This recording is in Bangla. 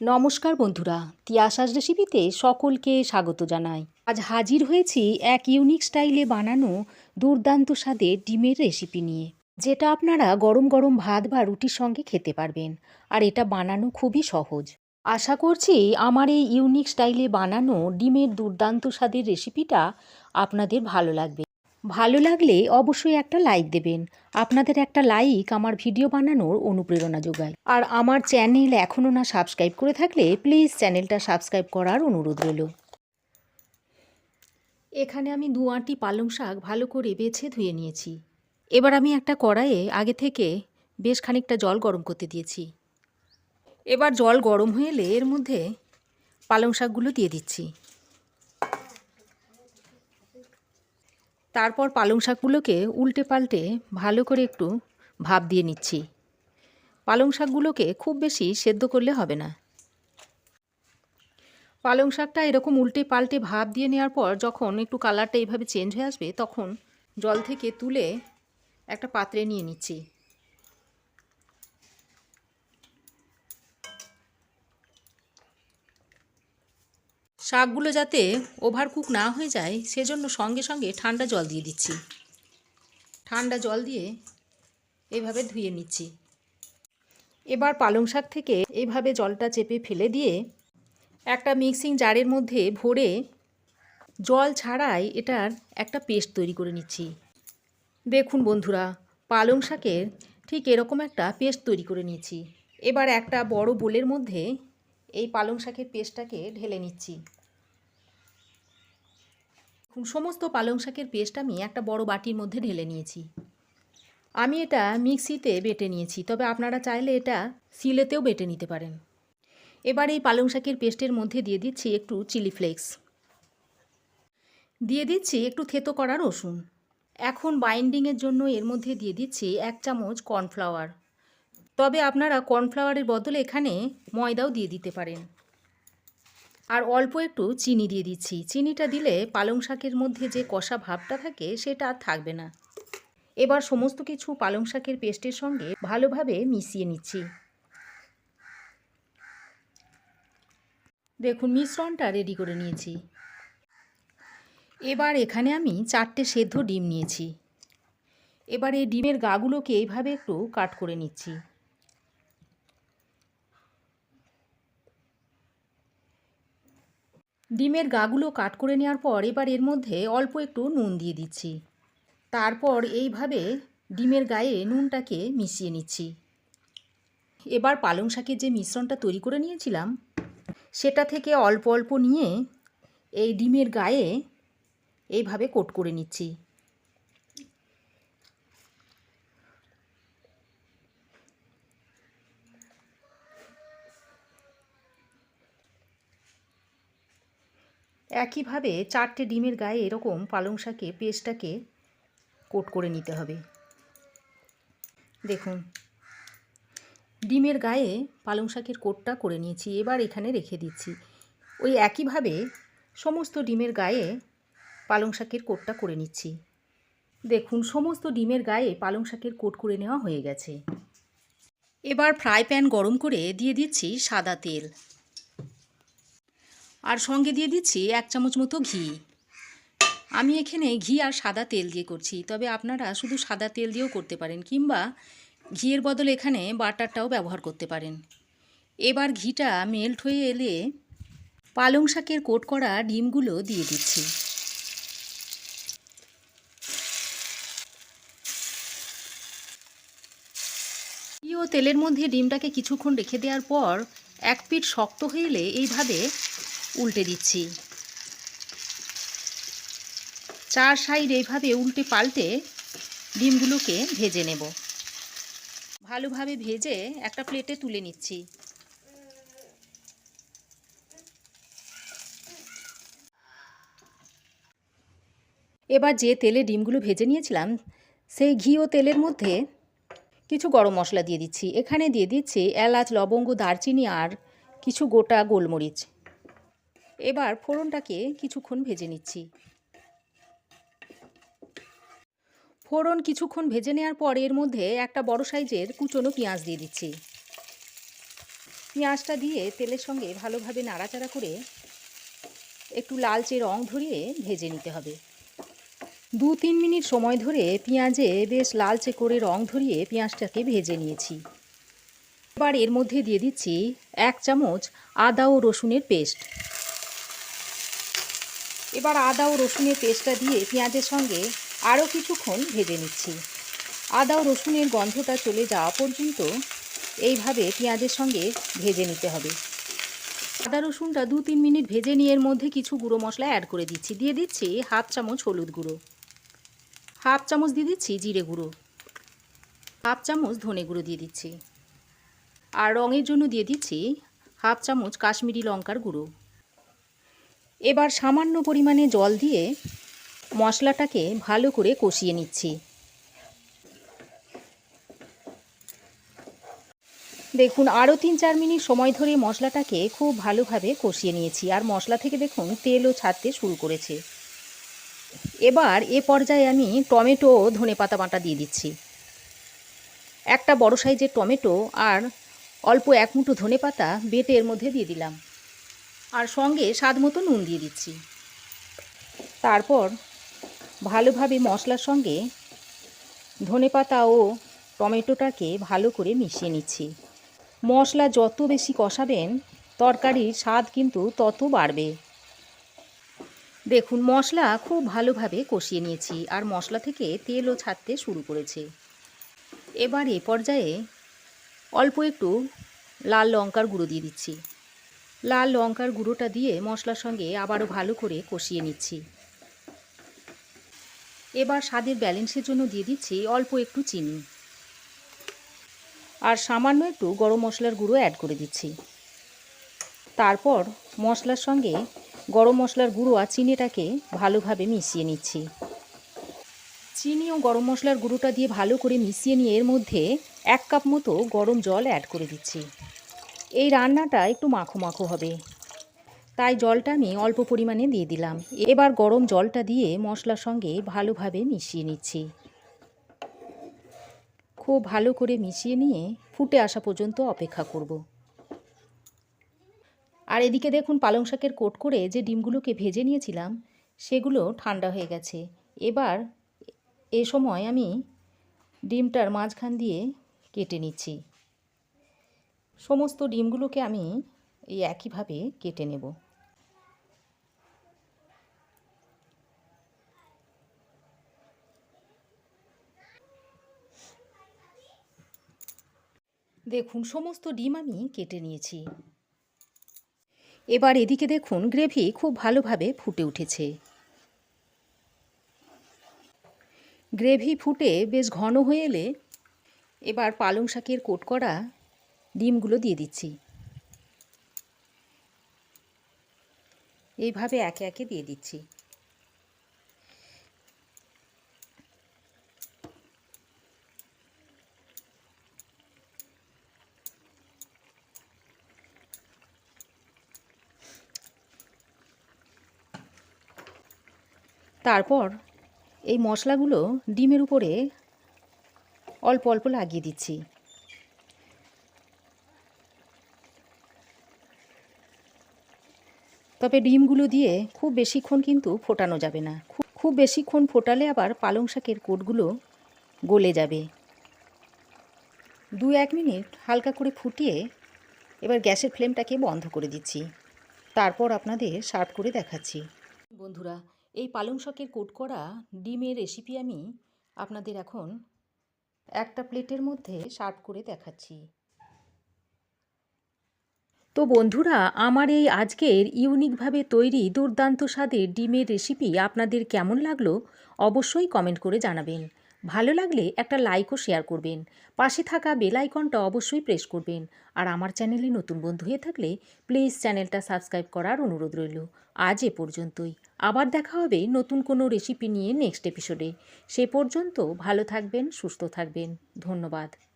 নমস্কার বন্ধুরা তিয়াশাস রেসিপিতে সকলকে স্বাগত জানাই। আজ হাজির হয়েছি এক ইউনিক স্টাইলে বানানো দুর্দান্ত স্বাদের ডিমের রেসিপি নিয়ে, যেটা আপনারা গরম গরম ভাত বা রুটির সঙ্গে খেতে পারবেন, আর এটা বানানো খুবই সহজ। আশা করছি আমার এই ইউনিক স্টাইলে বানানো ডিমের দুর্দান্ত স্বাদের রেসিপিটা আপনাদের ভালো লাগবে। ভালো লাগলে অবশ্যই একটা লাইক দেবেন। আপনাদের একটা লাইক আমার ভিডিও বানানোর অনুপ্রেরণা যোগায়। আর আমার চ্যানেল এখনও না সাবস্ক্রাইব করে থাকলে প্লিজ চ্যানেলটা সাবস্ক্রাইব করার অনুরোধ রইল। এখানে আমি দু আঁটি পালং শাক ভালো করে বেছে ধুয়ে নিয়েছি। এবার আমি একটা কড়াইয়ে আগে থেকে বেশ খানিকটা জল গরম করতে দিয়েছি। এবার জল গরম হয়ে এলে এর মধ্যে পালং শাকগুলো দিয়ে দিচ্ছি। তারপর পালং শাকগুলোকে উল্টে পাল্টে ভালো করে একটু ভাপ দিয়ে নিচ্ছি। পালং শাকগুলোকে খুব বেশি সেদ্ধ করলে হবে না। পালং শাকটা এরকম উল্টে পাল্টে ভাপ দিয়ে নেওয়ার পর যখন একটু কালারটা এইভাবে চেঞ্জ হয়ে আসবে, তখন জল থেকে তুলে একটা পাত্রে নিয়ে নিচ্ছি। শাকগুলো যাতে ওভারকুক না হয়ে যায়, সেজন্য সঙ্গে সঙ্গে ঠান্ডা জল দিয়ে দিচ্ছি। ঠান্ডা জল দিয়ে এভাবে ধুয়ে নিচ্ছি। এবার পালং শাক থেকে এইভাবে জলটা চেপে ফেলে দিয়ে একটা মিক্সিং জারের মধ্যে ভরে জল ছাড়াই এটার একটা পেস্ট তৈরি করে নিচ্ছি। দেখুন বন্ধুরা, পালং শাকের ঠিক এরকম একটা পেস্ট তৈরি করে নিয়েছি। এবার একটা বড় বোলের মধ্যে এই পালং শাকের পেস্টটাকে ঢেলে নিচ্ছি। সমস্ত পালং শাকের পেস্ট আমি একটা বড় বাটির মধ্যে ঢেলে নিয়েছি। আমি এটা মিক্সিতে বেটে নিয়েছি, তবে আপনারা চাইলে এটা সিলেতেও বেটে নিতে পারেন। এবার এই পালং শাকের পেস্টের মধ্যে দিয়ে দিচ্ছি একটু চিলি ফ্লেক্স। দিয়ে দিচ্ছি একটু থেতো করা রসুন। এখন বাইন্ডিংয়ের জন্য এর মধ্যে দিয়ে দিচ্ছি এক চামচ কর্নফ্লাওয়ার। তবে আপনারা কর্নফ্লাওয়ারের বদলে এখানে ময়দাও দিয়ে দিতে পারেন। আর অল্প একটু চিনি দিয়ে দিচ্ছি। চিনিটা দিলে পালং শাকের মধ্যে যে কষা ভাবটা থাকে, সেটা আর থাকবে না। এবার সমস্ত কিছু পালং শাকের পেস্টের সঙ্গে ভালোভাবে মিশিয়ে নিচ্ছি। দেখুন, মিশ্রণটা রেডি করে নিয়েছি। এবার এখানে আমি চারটে সেদ্ধ ডিম নিয়েছি। এবার এই ডিমের গাগুলোকে এইভাবে একটু কাট করে নিচ্ছি। ডিমের গাগুলো কাট করে নেওয়ার পর এবার এর মধ্যে অল্প একটু নুন দিয়ে দিচ্ছি। তারপর এইভাবে ডিমের গায়ে নুনটাকে মিশিয়ে নিচ্ছি। এবার পালং শাকের যে মিশ্রণটা তৈরি করে নিয়েছিলাম, সেটা থেকে অল্প অল্প নিয়ে এই ডিমের গায়ে এইভাবে কোট করে নিচ্ছি। একইভাবে চারটে ডিমের গায়ে এরকম পালং শাকে পেস্টটাকে কোট করে নিতে হবে। দেখুন, ডিমের গায়ে পালং শাকের কোটটা করে নিয়েছি, এবার এখানে রেখে দিচ্ছি। ওই একইভাবে সমস্ত ডিমের গায়ে পালং শাকের কোটটা করে নিচ্ছি। দেখুন, সমস্ত ডিমের গায়ে পালং শাকের কোট করে নেওয়া হয়ে গেছে। এবার ফ্রাই প্যান গরম করে দিয়ে দিচ্ছি সাদা তেল। আর সঙ্গে দিয়ে দিচ্ছি এক চামচ মতো ঘি। আমি এখানে ঘি আর সাদা তেল দিয়ে করছি, তবে আপনারা শুধু সাদা তেল দিয়েও করতে পারেন, কিংবা ঘিয়ের বদলে এখানে বাটারটাও ব্যবহার করতে পারেন। এবার ঘিটা মেল্ট হয়ে এলে পালং শাকের কোট করা ডিমগুলো দিয়ে দিচ্ছি। ও তেলের মধ্যে ডিমটাকে কিছুক্ষণ রেখে দেওয়ার পর এক পিঠ শক্ত হয়ে এলে এইভাবে উল্টে দিচ্ছি। চার সাইড এইভাবে উল্টে পাল্টে ডিমগুলোকে ভেজে নেব। ভালোভাবে ভেজে একটা প্লেটে তুলে নিচ্ছি। এবার যে তেলে ডিমগুলো ভেজে নিয়েছিলাম, সেই ঘি ও তেলের মধ্যে কিছু গরম মশলা দিয়ে দিচ্ছি। এখানে দিয়ে দিচ্ছি এলাচ, লবঙ্গ, দারচিনি আর কিছু গোটা গোলমরিচ। এবার ফোড়নটাকে কিছুক্ষণ ভেজে নিচ্ছি। ফোড়ন কিছুক্ষণ ভেজে নেওয়ার পর এর মধ্যে একটা বড় সাইজের কুচনো পেঁয়াজ দিয়ে দিচ্ছি। পেঁয়াজটা দিয়ে তেলের সঙ্গে ভালোভাবে নাড়াচাড়া করে একটু লালচে রং ধরিয়ে ভেজে নিতে হবে। দু তিন মিনিট সময় ধরে পেঁয়াজে বেশ লালচে করে রং ধরিয়ে পেঁয়াজটাকে ভেজে নিয়েছি। এবার এর মধ্যে দিয়ে দিচ্ছি এক চামচ আদা ও রসুনের পেস্ট। এবার আদা ও রসুনের পেস্টটা দিয়ে পেঁয়াজের সঙ্গে আরও কিছুক্ষণ ভেজে নিচ্ছি। আদা ও রসুনের গন্ধটা চলে যাওয়া পর্যন্ত এইভাবে পেঁয়াজের সঙ্গে ভেজে নিতে হবে। আদা রসুনটা দু তিন মিনিট ভেজে নিয়ে এর মধ্যে কিছু গুঁড়ো মশলা অ্যাড করে দিচ্ছি। দিয়ে দিচ্ছি হাফ চামচ হলুদ গুঁড়ো, হাফ চামচ দিয়ে দিচ্ছি জিরে গুঁড়ো, হাফ চামচ ধনে গুঁড়ো দিয়ে দিচ্ছি। আর রঙের জন্য দিয়ে দিচ্ছি হাফ চামচ কাশ্মীরি লঙ্কার গুঁড়ো। এবার সামান্য পরিমাণে জল দিয়ে মশলাটাকে ভালো করে কষিয়ে নিচ্ছি। দেখুন আরও তিন চার মিনিট সময় ধরে মশলাটাকে খুব ভালোভাবে কষিয়ে নিয়েছি। আর মশলা থেকে দেখুন তেলও ছাড়তে শুরু করেছে। এবার এ পর্যায়ে আমি টমেটো ও ধনে পাতা বাটা দিয়ে দিচ্ছি। একটা বড় সাইজের টমেটো আর অল্প এক মুঠো ধনে পাতা বেটে এর মধ্যে দিয়ে দিলাম। আর সঙ্গে স্বাদ মতো নুন দিয়ে দিচ্ছি। তারপর ভালোভাবে মশলার সঙ্গে ধনে পাতা ও টমেটোটাকে ভালো করে মিশিয়ে নিচ্ছি। মশলা যত বেশি কষাবেন, তরকারির স্বাদ কিন্তু তত বাড়বে। দেখুন, মশলা খুব ভালোভাবে কষিয়ে নিয়েছি আর মশলা থেকে তেলও ছাড়তে শুরু করেছে। এবার এ পর্যায়ে অল্প একটু লাল লঙ্কার গুঁড়ো দিয়ে দিচ্ছি। লাল লঙ্কার গুঁড়োটা দিয়ে মশলার সঙ্গে আবারও ভালো করে কষিয়ে নিচ্ছি। এবার স্বাদের ব্যালেন্সের জন্য দিয়ে দিচ্ছি অল্প একটু চিনি। আর সামান্য একটু গরম মশলার গুঁড়ো অ্যাড করে দিচ্ছি। তারপর মশলার সঙ্গে গরম মশলার গুঁড়ো আর চিনিটাকে ভালোভাবে মিশিয়ে নিচ্ছি। চিনি ও গরম মশলার গুঁড়োটা দিয়ে ভালো করে মিশিয়ে নিয়ে এর মধ্যে এক কাপ মতো গরম জল অ্যাড করে দিচ্ছি। এই রান্নাটা একটু মাখো মাখো হবে। তাই জলটা আমি অল্প পরিমাণে দিয়ে দিলাম। এবার গরম জলটা দিয়ে মশলার সঙ্গে ভালোভাবে মিশিয়ে নিচ্ছি। খুব ভালো করে মিশিয়ে নিয়ে ফুটে আসা পর্যন্ত অপেক্ষা করব। আর এদিকে দেখুন পালং শাকের কোট করে যে ডিমগুলোকে ভেজে নিয়েছিলাম, সেগুলো ঠান্ডা হয়ে গেছে। এবার এ সময় আমি ডিমটার মাঝখান দিয়ে কেটে নিচ্ছি। সমস্ত ডিমগুলোকে আমি এই একইভাবে কেটে নেব। দেখুন, সমস্ত ডিম আমি কেটে নিয়েছি। এবার এদিকে দেখুন, গ্রেভি খুব ভালোভাবে ফুটে উঠেছে। গ্রেভি ফুটে বেশ ঘন হয়ে এলে এবার পালং শাকের কোট করা ডিমগুলো দিয়ে দিচ্ছি। এইভাবে একে একে দিয়ে দিচ্ছি। তারপর এই মশলাগুলো ডিমের উপরে অল্প অল্প লাগিয়ে দিচ্ছি। তবে ডিমগুলো দিয়ে খুব বেশিক্ষণ কিন্তু ফোটানো যাবে না। খুব বেশিক্ষণ ফোটালে আবার পালং শাকের কোটগুলো গলে যাবে। দু এক মিনিট হালকা করে ফুটিয়ে এবার গ্যাসের ফ্লেমটাকে বন্ধ করে দিচ্ছি। তারপর আপনাদের সার্ভ করে দেখাচ্ছি। বন্ধুরা, এই পালং শাকের কোট করা ডিমের রেসিপি আমি আপনাদের এখন একটা প্লেটের মধ্যে সার্ভ করে দেখাচ্ছি। তো বন্ধুরা, আমার এই আজকের ইউনিকভাবে তৈরি দুর্দান্ত স্বাদের ডিমের রেসিপি আপনাদের কেমন লাগল অবশ্যই কমেন্ট করে জানাবেন। ভালো লাগলে একটা লাইকও শেয়ার করবেন। পাশে থাকা বেল আইকনটা অবশ্যই প্রেস করবেন। আর আমার চ্যানেলে নতুন বন্ধু হয়ে থাকলে প্লিজ চ্যানেলটা সাবস্ক্রাইব করার অনুরোধ রইল। আজ এ পর্যন্তই। আবার দেখা হবে নতুন কোনো রেসিপি নিয়ে নেক্সট এপিসোডে। সে পর্যন্ত ভালো থাকবেন, সুস্থ থাকবেন। ধন্যবাদ।